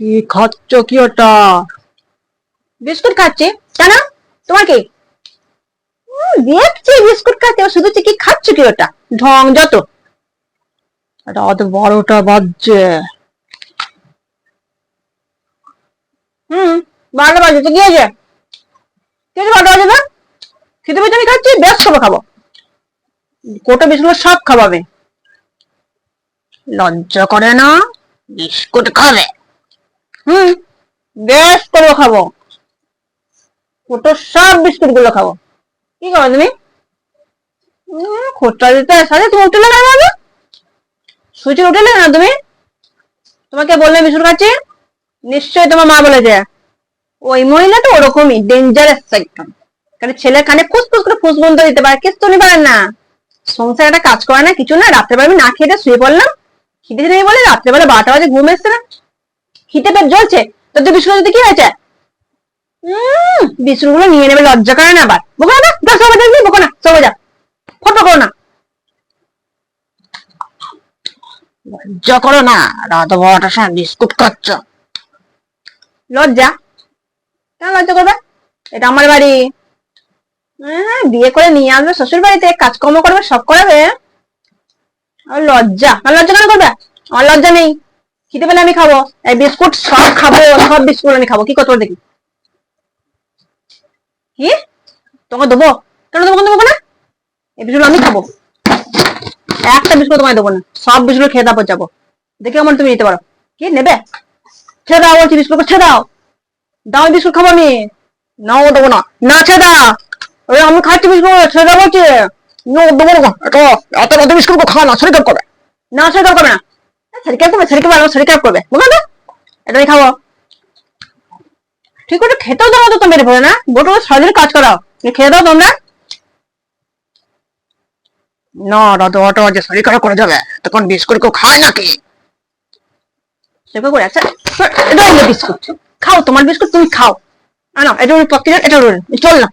কি খাচ্ছ, কি ওটা? বিস্কুট খাচ্ছি। কেন তোমার কি? দেখছি বিস্কুট খাচ্ছে শুধু কি খাচ্ছ কি ওটা? ঢং, যত। রাত বারোটা বাজছে। হুম, বারোটা বাজে তো কি হয়েছে? কি হয়েছে বারোটা বাজে না খেতে পেতে আমি খাচ্ছি বেশ খাব খাব। কোটা বিস্কুট সব খাবাবে লজ্জা করে না? বিস্কুট খাবে। বেশ করে খাব। কোটো সব বিস্কুটগুলো খাব। কি করো তুমি? দিতে সাথে তুমি উঠে না না তুমি? তোমাকে বললে খাচ্ছি নিশ্চয়ই তোমার মা বলেছে। ওই মহিলা তো ওরকমই ডেঞ্জারাস একদম। কারণ ছেলে কানে ফুসফুস করে ফুস বন্ধ দিতে পারে কিছু উনি পারেন না। সংসার একটা কাজ করে না, কিছু না, রাত্রেবেলা আমি না খেয়ে শুয়ে পড়লাম। খিদে নেই বলে রাত্রেবেলা বারোটা বাজে ঘুম এসছে না। খিদে পেট জ্বলছে? তোর তো বিস্কুট কি হয়েছে? বিস্কুটগুলো নিয়ে নেবে, লজ্জা করে না আবার। বোকা না যা সবাই দেখবি, বোকা না, সবাই যা। ফটো করো না। লজ্জা করো না রাত বারোটার সময় বিস্কুট খাচ্ছ। লজ্জা? কেন লজ্জা করবে? এটা আমার বাড়ি। হ্যাঁ বিয়ে করে নিয়ে আসবে, শ্বশুর বাড়িতে, কাজকর্ম করবে, সব করাবে। লজ্জা। লজ্জা কেন করবে? আমার লজ্জা নেই। খেতে পেলে আমি খাব। এই বিস্কুট সব খাব, সব বিস্কুট আমি খাব। কি কত দেখি? কি? তোমাকে দেবো? কেন কেন দেবো না? এই বিস্কুট আমি খাব। একটা বিস্কুট তোমায় দেবো না। সব বিস্কুট খেয়ে তারপর যাব। দেখে আমার তুমি নিতে পারো। কি? নেবে? ছেড়ে দাও, বলছি বিস্কুট ছেড়ে দাও। দাও বিস্কুট খাব আমি। নাও দেবো না। না, ছেড়ে দাও। ওই আমি খাচ্ছি বিস্কুট, ছেড়ে দাও বলছি। দেবো না। এত রাতে বিস্কুট খাওয়া না খারাপ করবে না, ছেড়ে দাও করবে না? শরীর খারাপ করবে বুঝলো না খাব। ঠিক করে খেতেও দাও তো না। কাজ করাও খেয়ে দাও তোমরা না বাজে শরীর খারাপ করে যাবে তখন বিস্কুট কেউ খায় নাকি করে এটা বিস্কুট। খাও তোমার বিস্কুট তুমি খাও। আনো এটা পক্ষে এটা চল না।